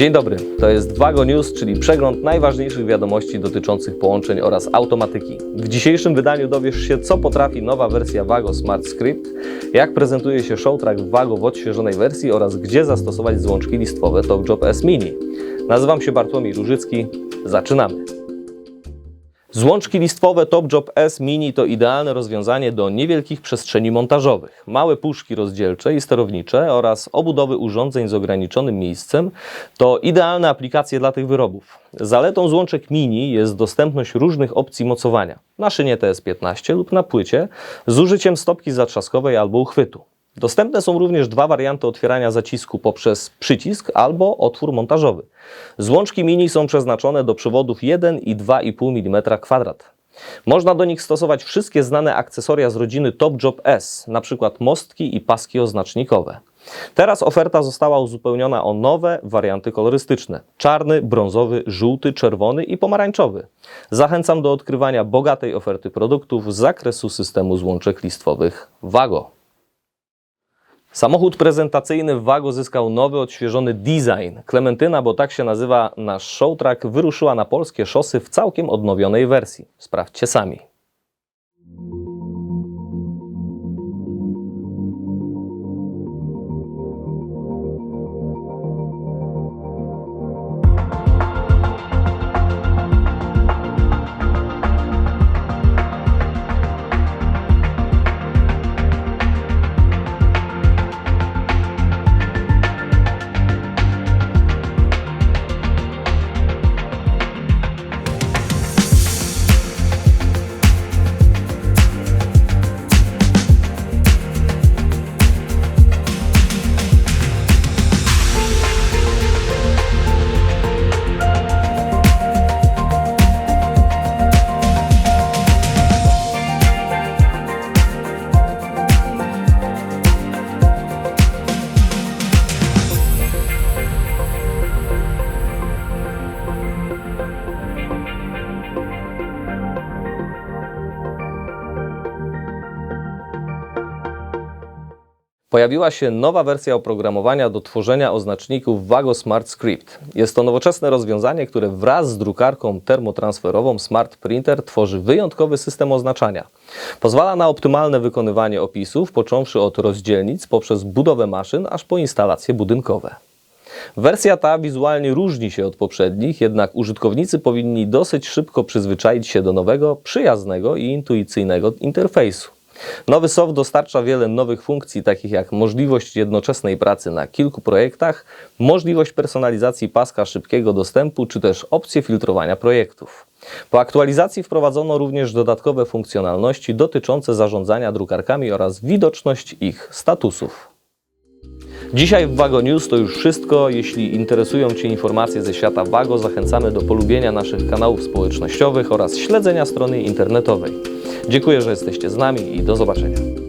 Dzień dobry, to jest Wago News, czyli przegląd najważniejszych wiadomości dotyczących połączeń oraz automatyki. W dzisiejszym wydaniu dowiesz się, co potrafi nowa wersja Wago Smart Script, jak prezentuje się ShowTrack Wago w odświeżonej wersji oraz gdzie zastosować złączki listwowe TopJob S Mini. Nazywam się Bartłomiej Różycki, zaczynamy. Złączki listwowe TopJob S Mini to idealne rozwiązanie do niewielkich przestrzeni montażowych. Małe puszki rozdzielcze i sterownicze oraz obudowy urządzeń z ograniczonym miejscem to idealne aplikacje dla tych wyrobów. Zaletą złączek Mini jest dostępność różnych opcji mocowania na szynie TS15 lub na płycie z użyciem stopki zatrzaskowej albo uchwytu. Dostępne są również dwa warianty otwierania zacisku poprzez przycisk albo otwór montażowy. Złączki mini są przeznaczone do przewodów 1 i 2,5 mm kwadrat. Można do nich stosować wszystkie znane akcesoria z rodziny TopJob S, np. mostki i paski oznacznikowe. Teraz oferta została uzupełniona o nowe warianty kolorystyczne: czarny, brązowy, żółty, czerwony i pomarańczowy. Zachęcam do odkrywania bogatej oferty produktów z zakresu systemu złączek listwowych Wago. Samochód prezentacyjny Wago zyskał nowy, odświeżony design. Klementyna, bo tak się nazywa nasz showtrack, wyruszyła na polskie szosy w całkiem odnowionej wersji. Sprawdźcie sami. Pojawiła się nowa wersja oprogramowania do tworzenia oznaczników Wago Smart Script. Jest to nowoczesne rozwiązanie, które wraz z drukarką termotransferową Smart Printer tworzy wyjątkowy system oznaczania. Pozwala na optymalne wykonywanie opisów, począwszy od rozdzielnic poprzez budowę maszyn, aż po instalacje budynkowe. Wersja ta wizualnie różni się od poprzednich, jednak użytkownicy powinni dosyć szybko przyzwyczaić się do nowego, przyjaznego i intuicyjnego interfejsu. Nowy soft dostarcza wiele nowych funkcji, takich jak możliwość jednoczesnej pracy na kilku projektach, możliwość personalizacji paska szybkiego dostępu, czy też opcję filtrowania projektów. Po aktualizacji wprowadzono również dodatkowe funkcjonalności dotyczące zarządzania drukarkami oraz widoczność ich statusów. Dzisiaj w Wago News to już wszystko. Jeśli interesują Cię informacje ze świata Wago, zachęcamy do polubienia naszych kanałów społecznościowych oraz śledzenia strony internetowej. Dziękuję, że jesteście z nami i do zobaczenia.